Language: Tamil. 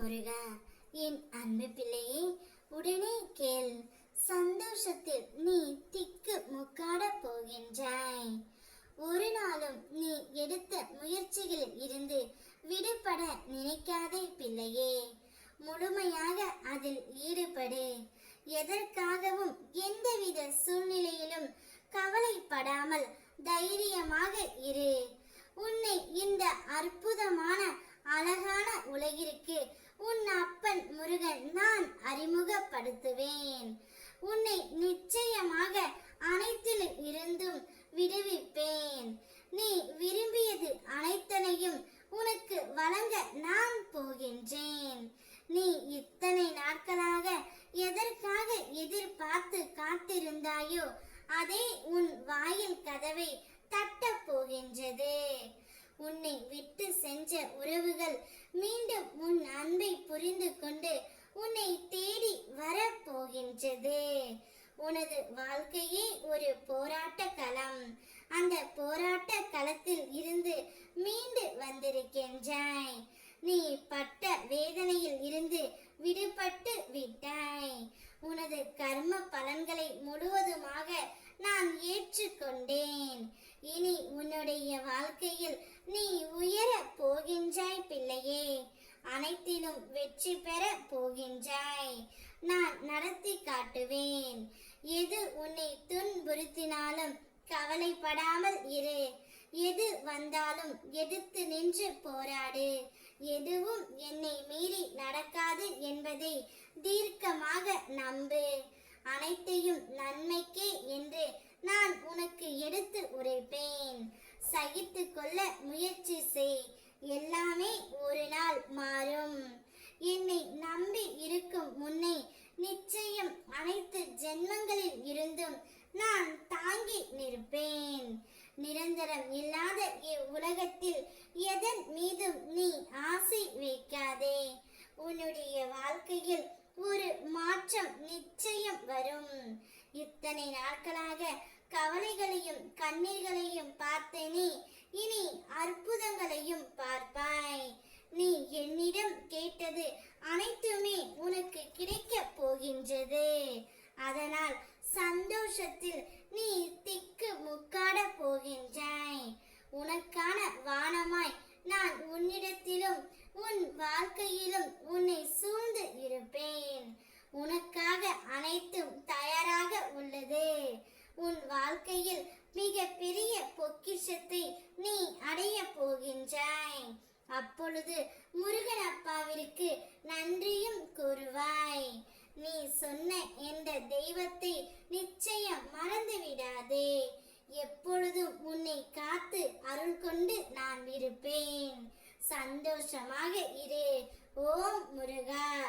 முருகா என் அன்பு பிள்ளையே உடனே கேள். சந்தோஷத்தில் நீ திக்கு முக்காட போகின்றாய். ஒரு நாளும் நீ எடுத்த முயற்சிகளில் இருந்து விடுபட நினைக்காதே பிள்ளையே. முழுமையாக அதில் ஈடுபடு. எதற்காகவும் எந்தவித சூழ்நிலையிலும் கவலைப்படாமல் தைரியமாக இரு. உன்னை இந்த அற்புதமான அழகான உலகிற்கு உன் அப்பன் முருகன் நான் அறிமுகப்படுத்துவேன். உன்னை நிச்சயமாக அனைத்திலும் இருந்தும் விடுவிப்பேன். நீ விரும்பியது அனைத்தனையும் உனக்கு வழங்க நான் போகின்றேன். நீ இத்தனை நாட்களாக எதற்காக எதிர்பார்த்து காத்திருந்தாயோ அதே உன் வாயில் கதவை தட்டப் போகின்றது உன்னை விட்டு சென்ற உறவுகள் மீண்டும் உன் அன்பை புரிந்து கொண்டு உன்னை தேடி வரப்போகின்றது. உனது வாழ்க்கையே ஒரு போராட்ட களம். அந்த போராட்ட களத்தில் இருந்து மீண்டு வந்திருக்கின்றாய். நீ பட்ட வேதனையில் இருந்து விடுபட்டு விட்டாய். உனது கர்ம பலன்களை முழுவதுமாக நான் ஏற்றுக்கொண்டேன். இனி உன்னுடைய வாழ்க்கையில் நீ உயர போகின்றாய் பிள்ளையே அனைத்திலும் வெற்றி பெற போகின்றாய். நான் நடத்தி காட்டுவேன். எது உன்னை துன்புறுத்தினாலும் கவலைப்படாமல் இரு. எது வந்தாலும் எதிர்த்து நின்று போராடு. எதுவும் என்னை மீறி நடக்காது என்பதை தீர்க்கமாக நம்பு. அனைத்தையும் நன்மை என்று நான் உனக்கு எடுத்து உரைப்பேன் சகித்து கொள்ள முயற்சி செய் எல்லாமே ஒரு நாள் மாறும் என்னை நம்பி இருக்கும் முன்னே நிச்சயம் அனைத்து ஜென்மங்களில் இருந்தும் நான் தாங்கி நிற்பேன். நிரந்தரம் இல்லாத இவ்வுலகத்தில் எதன் மீதும் நீ ஆசை வைக்காதே. உன்னுடைய வாழ்க்கையில் ஒரு மாற்றம் நிச்சயம் வரும். இத்தனை நாட்களாக கவலைகளையும் கண்ணீர்களையும் பார்த்த நீ இனி அற்புதங்களையும் பார்ப்பாய். நீ என்னிடம் கேட்டது அனைத்துமே உனக்கு கிடைக்கப் போகின்றது. அதனால் சந்தோஷத்தில் நீ திக்கு முக்காட போகின்றாய். உனக்கான வானமாய் நான் உன்னிடத்திலும் உன் வாழ்க்கையிலும் உன்னை சூழ்ந்து இருப்பேன். உனக்காக அனைத்தும் தயாராக உள்ளது. உன் வாழ்க்கையில் மிக பெரிய பொக்கிஷத்தை நீ அடைய போகின்றாய். அப்பொழுது முருகன் அப்பாவிற்கு நன்றியும் கூறுவாய். நீ சொன்ன என்ற கொண்டு நான் இருப்பேன். சந்தோஷமாக இரு. ஓம் முருகா.